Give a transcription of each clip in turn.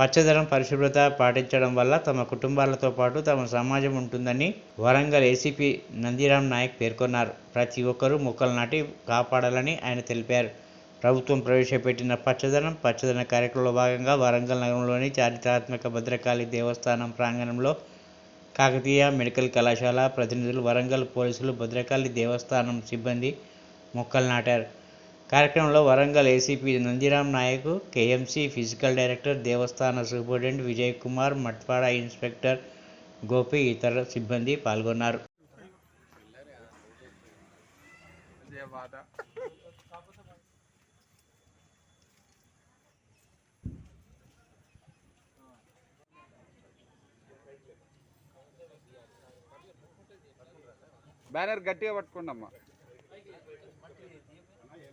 పచ్చదనం పరిశుభ్రత పాటించడం వల్ల తమ కుటుంబాలతో పాటు తమ సమాజం ఉంటుందని వరంగల్ ఏసీపీ నందిరాం నాయక్ పేర్కొన్నారు. ప్రతి ఒక్కరూ మొక్కలు నాటి కాపాడాలని ఆయన తెలిపారు. ప్రభుత్వం ప్రవేశపెట్టిన పచ్చదనం పచ్చదన కార్యక్రమంలో భాగంగా వరంగల్ నగరంలోని చారిత్రాత్మక భద్రకాళి దేవస్థానం ప్రాంగణంలో కాకతీయ మెడికల్ కళాశాల ప్రతినిధులు వరంగల్ పోలీసులు భద్రకాళి దేవస్థానం సిబ్బంది మొక్కలు నాటారు. కార్యక్రమంలో Warangal ACP Nandiram Naik KMC physical director దేవస్థాన సూపరింటెండెంట్ విజయ్ కుమార్ మట్పాడ ఇన్స్పెక్టర్ గోపి ఇతర సిబ్బంది పాల్గొన్నారు. బ్యానర్ గట్టిగా పట్టుకోండి అమ్మా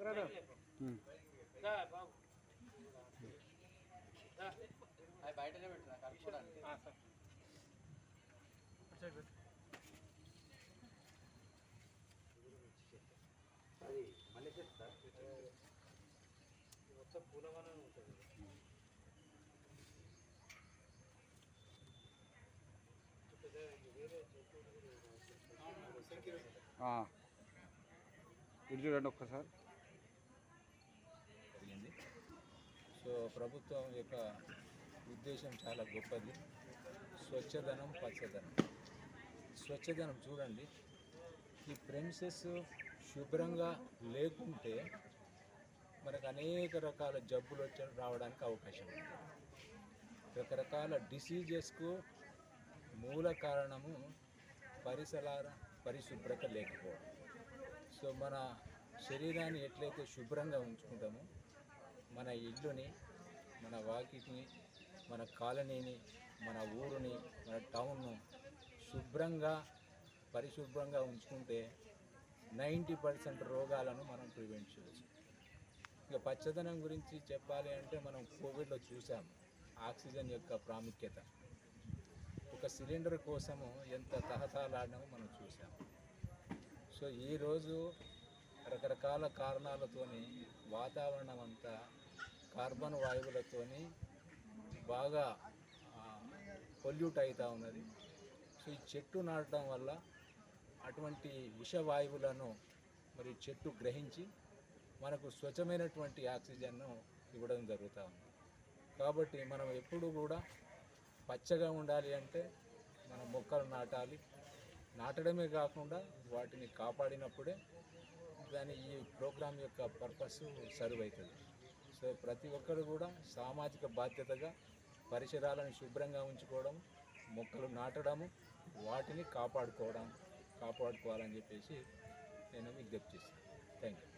ఖర్చు తెచ్చి ఇది చూడండి ఒక్కసారి. సో ప్రభుత్వం యొక్క ఉద్దేశం చాలా గొప్పది. స్వచ్ఛధనం పచ్చదనం స్వచ్ఛధనం చూడండి. ఈ ప్రెమిసెస్ శుభ్రంగా లేకుంటే మనకు అనేక రకాల జబ్బులు వచ్చి రావడానికి అవకాశం ఉంది. రకరకాల డిసీజెస్కు మూల కారణము పరిసరాల పరిశుభ్రత లేకపోవడం. సో మన శరీరాన్ని ఎట్లయితే శుభ్రంగా ఉంచుకుంటామో మన ఇల్లుని మన వాకిటిని మన కాలనీని మన ఊరుని మన టౌన్ను శుభ్రంగా పరిశుభ్రంగా ఉంచుకుంటే నైంటీ పర్సెంట్ రోగాలను మనం ప్రివెంట్ చేయవచ్చు ఇక పచ్చదనం గురించి చెప్పాలి అంటే మనం కోవిడ్లో చూసాం ఆక్సిజన్ యొక్క ప్రాముఖ్యత. ఒక సిలిండర్ కోసము ఎంత తహతలాడినామో మనం చూసాం. సో ఈరోజు రకరకాల కారణాలతోని వాతావరణం అంతా కార్బన్ వాయువులతోని బాగా పొల్యూట్ అవుతూ ఉన్నది. సో ఈ చెట్టు నాటడం వల్ల అటువంటి విషవాయువులను మరి చెట్టు గ్రహించి మనకు స్వచ్ఛమైనటువంటి ఆక్సిజన్ను ఇవ్వడం జరుగుతూ ఉంది. కాబట్టి మనం ఎప్పుడు కూడా పచ్చగా ఉండాలి అంటే మనం మొక్కలు నాటాలి. నాటడమే కాకుండా వాటిని కాపాడినప్పుడే దాని ఈ ప్రోగ్రాం యొక్క పర్పస్ సర్వ్ అవుతుంది. సో ప్రతి ఒక్కరు కూడా సామాజిక బాధ్యతగా పరిసరాలను శుభ్రంగా ఉంచుకోవడం మొక్కలు నాటడము వాటిని కాపాడుకోవడం కాపాడుకోవాలని చెప్పేసి నేను విజ్ఞప్తి చేస్తాను థ్యాంక్ యూ